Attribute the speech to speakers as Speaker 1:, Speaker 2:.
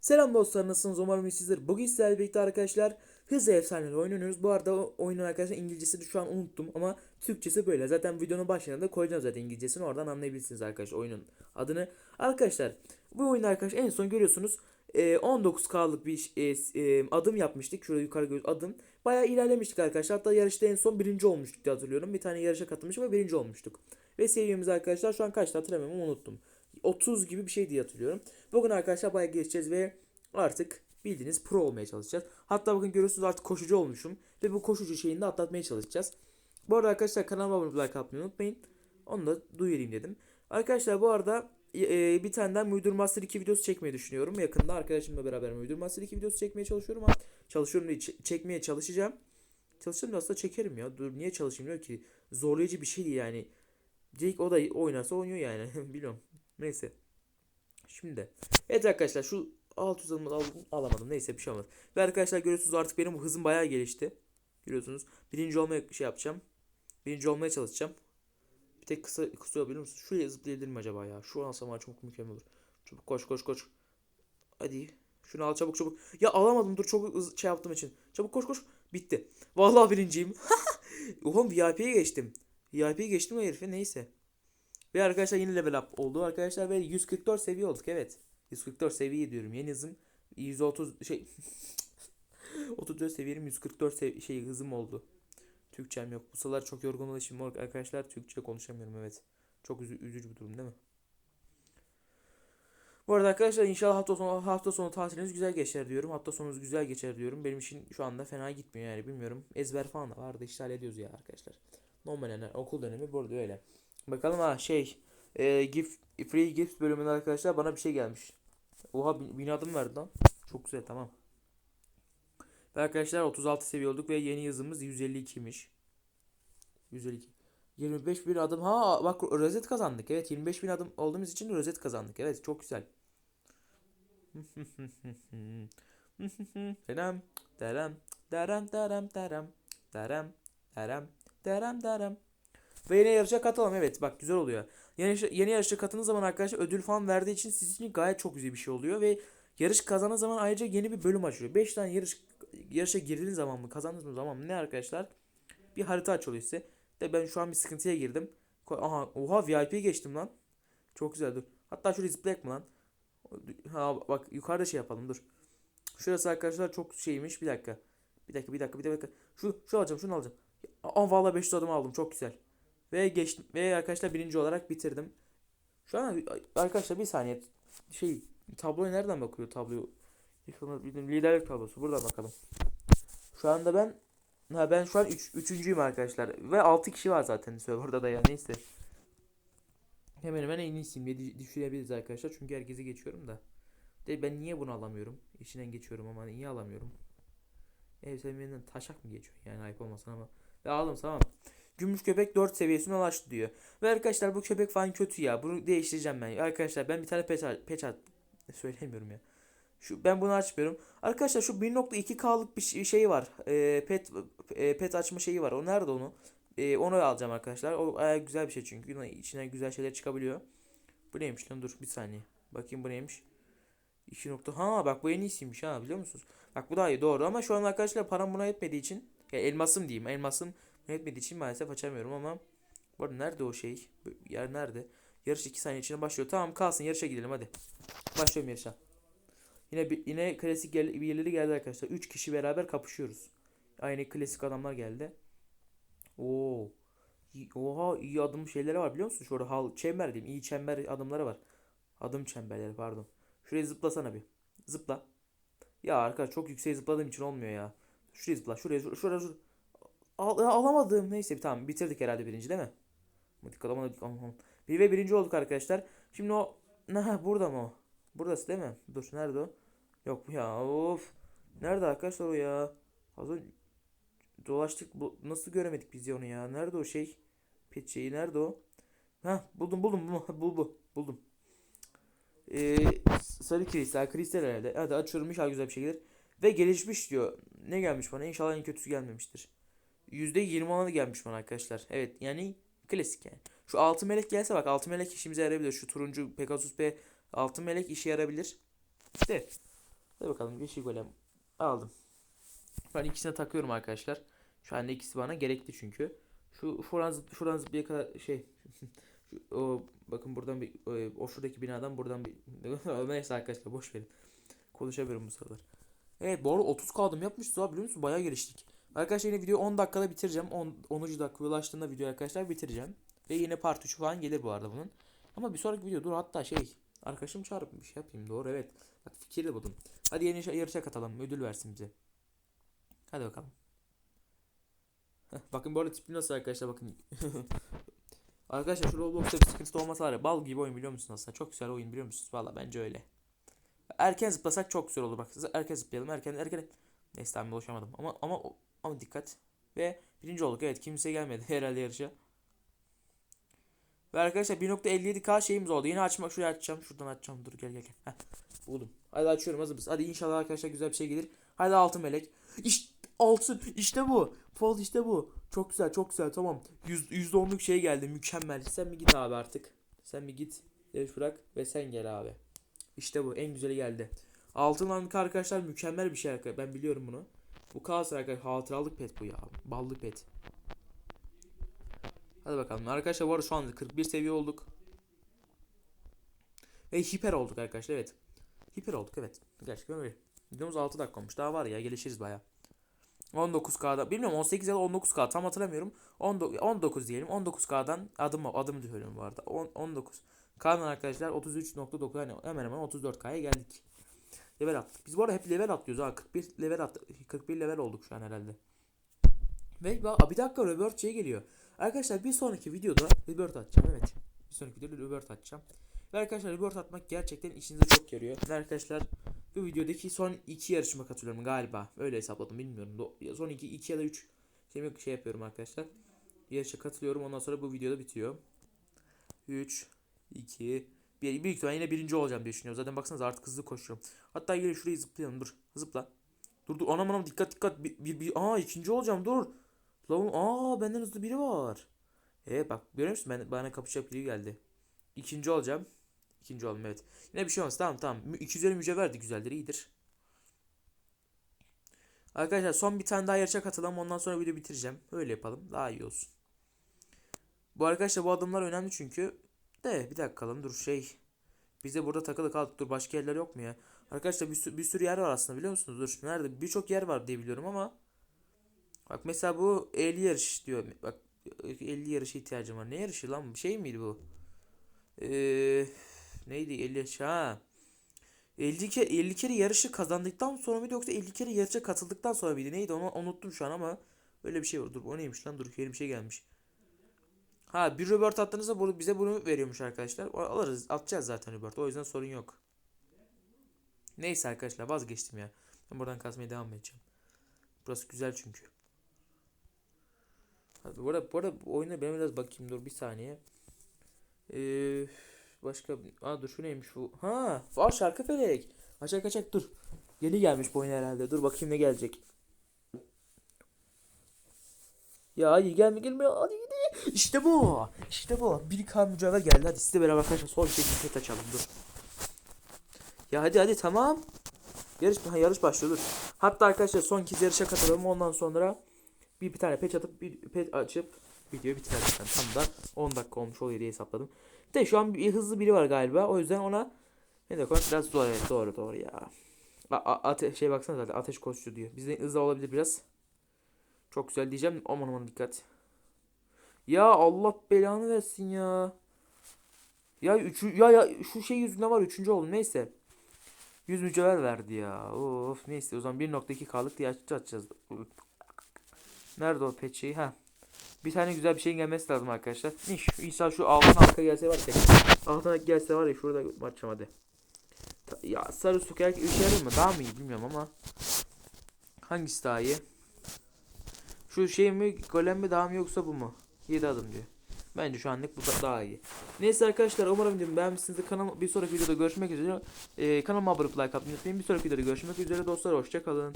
Speaker 1: Selam dostlar nasılsınız umarım iyisizdir. Bugün sizlerle birlikte arkadaşlar hızlı efsaneleri oynuyoruz. Bu arada oyunun arkadaşlar İngilizcesini şu an unuttum ama Türkçesi böyle. Zaten videonun başlarında koyacağım zaten İngilizcesini oradan anlayabilirsiniz arkadaşlar oyunun adını. Arkadaşlar bu oyunu arkadaşlar en son görüyorsunuz e, 19K'lık bir e, e, adım yapmıştık. Şurada yukarı göz adım. Bayağı ilerlemiştik arkadaşlar. Hatta yarışta en son birinci olmuştuk diye hatırlıyorum. Bir tane yarışa katılmıştık ve birinci olmuştuk. Ve seviyemiz arkadaşlar şu an kaçtı hatırlamıyorum unuttum. 30 gibi bir şey diye hatırlıyorum. Bugün arkadaşlar bayağı geçeceğiz ve artık bildiğiniz pro olmaya çalışacağız. Hatta bakın görüyorsunuz artık koşucu olmuşum. Ve bu koşucu şeyini de atlatmaya çalışacağız. Bu arada arkadaşlar kanalıma abone like atmayı unutmayın. Onu da duyurayım dedim. Arkadaşlar bu arada e, bir tane daha Müdür Master 2 videosu çekmeyi düşünüyorum. Yakında arkadaşımla beraber Müdür Master 2 videosu çekmeye çalışıyorum çalışıyorum ç- çekmeye çalışacağım. Çalışırım da aslında çekerim ya. Dur niye çalışayım diyor ki zorlayıcı bir şey değil yani. Direkt o da oynarsa oynuyor yani. Biliyorum. Neyse. Şimdi. Evet arkadaşlar şu alt uzanımı al alamadım. Neyse bir şey olmaz. Ve arkadaşlar görüyorsunuz artık benim hızım bayağı gelişti. Görüyorsunuz. Birinci olmaya şey yapacağım. Birinci olmaya çalışacağım. Bir tek kısa kısa biliyor musun? Şuraya zıplayabilir mi acaba ya? Şu var çok mükemmel olur. Çabuk koş koş koş. Hadi. Şunu al çabuk çabuk. Ya alamadım dur çok hızlı şey yaptığım için. Çabuk koş koş. Bitti. Vallahi birinciyim. Oğlum VIP'ye geçtim. VIP'ye geçtim o herife neyse. Ve arkadaşlar yeni level up oldu arkadaşlar ve 144 seviye olduk evet. 144 seviye diyorum yeni hızım 130 şey 34 seviyem 144 sev şey hızım oldu. Türkçem yok. Bu sıralar çok yorgun moruk arkadaşlar Türkçe konuşamıyorum evet. Çok üzü- üzücü bir durum değil mi? Bu arada arkadaşlar inşallah hafta sonu hafta sonu tatiliniz güzel geçer diyorum. Hafta sonunuz güzel geçer diyorum. Benim için şu anda fena gitmiyor yani bilmiyorum. Ezber falan da vardı işte hallediyoruz ya arkadaşlar. Normal yani okul dönemi burada öyle. Bakalım ha şey e, gift free gift bölümünde arkadaşlar bana bir şey gelmiş. Oha bin, adım verdi lan. Çok güzel tamam. Ve arkadaşlar 36 seviye olduk ve yeni yazımız 152'ymiş. 152. 25 bin adım. Ha bak rozet kazandık. Evet 25 bin adım olduğumuz için rozet kazandık. Evet çok güzel. Deram deram deram deram deram deram deram deram deram ve yeni yarışa katılalım evet bak güzel oluyor. Yeni, yeni yarışa katıldığınız zaman arkadaşlar ödül falan verdiği için sizin için gayet çok güzel bir şey oluyor ve yarış kazanan zaman ayrıca yeni bir bölüm açıyor. 5 tane yarış yarışa girdiğiniz zaman mı kazandığınız zaman mı ne arkadaşlar bir harita açılıyor size. De ben şu an bir sıkıntıya girdim. Aha oha VIP'ye geçtim lan. Çok güzel dur. Hatta şurayı zıplayak mı lan? Ha bak yukarıda şey yapalım dur. Şurası arkadaşlar çok şeymiş bir dakika. Bir dakika bir dakika bir dakika. Şu şu alacağım şunu alacağım. Aa vallahi 500 adım aldım çok güzel. Ve geçtim ve arkadaşlar birinci olarak bitirdim. Şu an arkadaşlar bir saniye şey tabloya nereden bakıyor tabloyu? Liderlik tablosu buradan bakalım. Şu anda ben ha ben şu an 3 üç, üçüncüyüm arkadaşlar ve 6 kişi var zaten serverda da ya neyse. Hemen hemen en iyisiyim diye di- düşünebiliriz arkadaşlar çünkü herkesi geçiyorum da. De ben niye bunu alamıyorum? İçinden geçiyorum ama niye alamıyorum? Ev seviyenden taşak mı geçiyor yani ayıp olmasın ama. Ve aldım tamam. Gümüş köpek 4 seviyesine ulaştı diyor. Ve arkadaşlar bu köpek falan kötü ya. Bunu değiştireceğim ben. Arkadaşlar ben bir tane pet, pet söylemiyorum ya. Şu ben bunu açmıyorum. Arkadaşlar şu 1.2K'lık bir şey- şey var. Ee, pet e, pet açma şeyi var. O nerede onu? Ee, onu alacağım arkadaşlar. O bayağı güzel bir şey çünkü. İçinden güzel şeyler çıkabiliyor. Bu neymiş lan? Dur bir saniye. Bakayım bu neymiş? 2 nokta. Ha bak bu en iyisiymiş ha biliyor musunuz? Bak bu daha iyi doğru ama şu an arkadaşlar param buna yetmediği için ya elmasım diyeyim. Elmasım yetmediği için maalesef açamıyorum ama bu arada nerede o şey? Yer nerede? Yarış 2 saniye içinde başlıyor. Tamam kalsın yarışa gidelim hadi. Başlıyorum yarışa. Yine bir, yine klasik gel, birileri geldi arkadaşlar. 3 kişi beraber kapışıyoruz. Aynı klasik adamlar geldi. Oo. Oha iyi adım şeyleri var biliyor musun? Şurada hal çember diyeyim. İyi çember adımları var. Adım çemberleri pardon. Şuraya zıplasana bir. Zıpla. Ya arkadaş çok yüksek zıpladığım için olmuyor ya. Şuraya zıpla. Şuraya şuraya şuraya. şuraya. Al, alamadım. Neyse tamam bitirdik herhalde birinci değil mi? Dikkat alamadık. Bir ve birinci olduk arkadaşlar. Şimdi o ne burada mı o? Buradası değil mi? Dur nerede o? Yok ya of. Nerede arkadaşlar o ya? Az önce dolaştık. Bu, nasıl göremedik biz ya onu ya? Nerede o şey? Pet şeyi nerede o? Ha buldum buldum buldum buldum. buldum. Ee, sarı kristal kristal herhalde. Hadi açıyorum inşallah güzel bir şey gelir. Ve gelişmiş diyor. Ne gelmiş bana? İnşallah en kötüsü gelmemiştir. %20 olanı gelmiş bana arkadaşlar. Evet yani klasik yani. Şu altı melek gelse bak altı melek işimize yarayabilir. Şu turuncu Pegasus P altı melek işe yarayabilir. İşte Hadi bakalım yeşil golem aldım. Ben ikisine takıyorum arkadaşlar. Şu anda ikisi bana gerekli çünkü. Şu şuradan şuradan zıplaya kadar şey şu, o bakın buradan bir o, o şuradaki binadan buradan bir neyse arkadaşlar boş verin. Konuşamıyorum bu sıralar. Evet bu arada 30 kaldım yapmışız abi biliyor musun? Bayağı geliştik. Arkadaşlar yine videoyu 10 dakikada bitireceğim. 10. 10. dakika ulaştığında video arkadaşlar bitireceğim. Ve yine part 3 falan gelir bu arada bunun. Ama bir sonraki video dur hatta şey arkadaşım çağırıp bir şey yapayım doğru evet. Bak fikir de buldum. Hadi yeni yarışa- yarışa katalım ödül versin bize. Hadi bakalım. Heh, bakın bu arada tipim nasıl arkadaşlar bakın. arkadaşlar şu Roblox'ta bir sıkıntı olmasa var ya bal gibi oyun biliyor musunuz aslında? Çok güzel oyun biliyor musunuz? Valla bence öyle. Erken zıplasak çok güzel olur bak. Erken zıplayalım erken erken. Neyse tamam ulaşamadım ama ama ama dikkat. Ve birinci olduk evet kimse gelmedi herhalde yarışa. Ve arkadaşlar 1.57k şeyimiz oldu. Yine açmak şuraya açacağım. Şuradan açacağım. Dur gel gel gel. Heh, buldum. Hadi açıyorum hazır mısın? Hadi inşallah arkadaşlar güzel bir şey gelir. Hadi altın melek. İşte altın. İşte bu. Fold işte bu. Çok güzel çok güzel tamam. Yüz, %10'luk şey geldi mükemmel. Sen bir git abi artık. Sen bir git. Yarış bırak ve sen gel abi. İşte bu en güzeli geldi. Altın anlık arkadaşlar mükemmel bir şey arkadaşlar. Ben biliyorum bunu. Bu kalsın arkadaşlar hatıralık pet bu ya. Ballı pet. Hadi bakalım. Arkadaşlar arada şu anda 41 seviye olduk. Ve hiper olduk arkadaşlar evet. Hiper olduk evet. Gerçekten öyle. Videomuz 6 dakika olmuş. Daha var ya gelişiriz baya. 19K'da bilmiyorum 18 ya da 19K tam hatırlamıyorum. 19, 19 diyelim. 19K'dan adım adım diyorum bu arada. 10, 19. K'dan arkadaşlar 33.9 hani hemen hemen 34K'ya geldik. Level attık. Biz bu arada hep level atlıyoruz ha. 41 level attık. 41 level olduk şu an herhalde. Ve bir dakika Rebirth şey geliyor. Arkadaşlar bir sonraki videoda Rebirth atacağım evet. Bir sonraki videoda Rebirth atacağım. Ve arkadaşlar Rebirth atmak gerçekten işinize çok yarıyor. Ve arkadaşlar bu videodaki son iki yarışıma katılıyorum galiba. Öyle hesapladım bilmiyorum. Son iki, iki ya da üç şey, şey yapıyorum arkadaşlar. Yarışa katılıyorum ondan sonra bu videoda bitiyor. 3, 2, 1. Büyük ihtimalle yine birinci olacağım diye düşünüyorum. Zaten baksanıza artık hızlı koşuyorum. Hatta gelin şurayı zıplayalım dur. Zıpla. Dur dur anam anam dikkat dikkat. Bir, bir, bir- aa ikinci olacağım dur. Lan aa benden hızlı biri var. Evet bak görüyor musun ben, bana kapışacak biri geldi. İkinci olacağım. İkinci oldum evet. Yine bir şey olmaz tamam tamam. Mü- 250 mücevher de güzeldir iyidir. Arkadaşlar son bir tane daha yarışa katılalım ondan sonra video bitireceğim. Öyle yapalım daha iyi olsun. Bu arkadaşlar bu adımlar önemli çünkü. De bir dakika kalın dur şey. Biz de burada takılı kaldık dur başka yerler yok mu ya? Arkadaşlar bir, sürü, bir sürü yer var aslında biliyor musunuz? Dur nerede? Birçok yer var diye biliyorum ama. Bak mesela bu 50 yarış diyor. Bak 50 yarışa ihtiyacım var. Ne yarışı lan? Bir şey miydi bu? Ee, neydi 50 yarış ha? 50 kere 50 kere yarışı kazandıktan sonra mıydı yoksa 50 kere yarışa katıldıktan sonra mıydı? Neydi onu unuttum şu an ama öyle bir şey var. Dur o neymiş lan? Dur yeni bir şey gelmiş. Ha bir Robert attığınızda bunu, bize bunu veriyormuş arkadaşlar. Alırız atacağız zaten Robert. O yüzden sorun yok. Neyse arkadaşlar vazgeçtim ya. Ben buradan kazmaya devam edeceğim. Burası güzel çünkü. Bu arada, bu oyuna ben biraz bakayım dur bir saniye. Ee, başka Aa dur şu neymiş bu? Ha, var şarkı felek. Açak açak dur. Yeni gelmiş bu oyun herhalde. Dur bakayım ne gelecek. Ya hadi gelme gelme hadi. İşte bu. İşte bu. Bir kan mücadele geldi. Hadi size beraber arkadaşlar son bir pet açalım dur. Ya hadi hadi tamam. Yarış ha, yarış başlıyor dur. Hatta arkadaşlar son kez yarışa katılalım ondan sonra bir, bir tane pet atıp bir pet açıp videoyu bitireceğim. Tam da 10 dakika olmuş oluyor diye hesapladım. De şu an bir hızlı biri var galiba. O yüzden ona ne de konuş biraz zor evet doğru doğru ya. A, a, ate, şey baksana zaten ateş koşuyor diyor. Bizden hızlı olabilir biraz. Çok güzel diyeceğim. Aman aman dikkat. Ya Allah belanı versin ya. Ya üçü ya ya şu şey yüzünden var üçüncü oldum neyse. 100 mücevher verdi ya. Of neyse o zaman 1.2 kalık diye aç- açacağız. Nerede o pet şeyi? Ha. Bir tane güzel bir şeyin gelmesi lazım arkadaşlar. İş, İnşallah şu altın halka gelse var ya. Altın halka gelse var ya şurada açacağım hadi. Ya sarı su kayak işe yarar mı? Daha mı iyi bilmiyorum ama. Hangisi daha iyi? Şu şey mi golem mi daha mı yoksa bu mu? 7 adım diyor. Bence şu anlık bu da- daha iyi. Neyse arkadaşlar umarım videomu beğenmişsinizdir. Kanal bir sonraki videoda görüşmek üzere. Ee, kanalıma abone olup like atmayı unutmayın. Bir sonraki videoda görüşmek üzere dostlar. Hoşçakalın.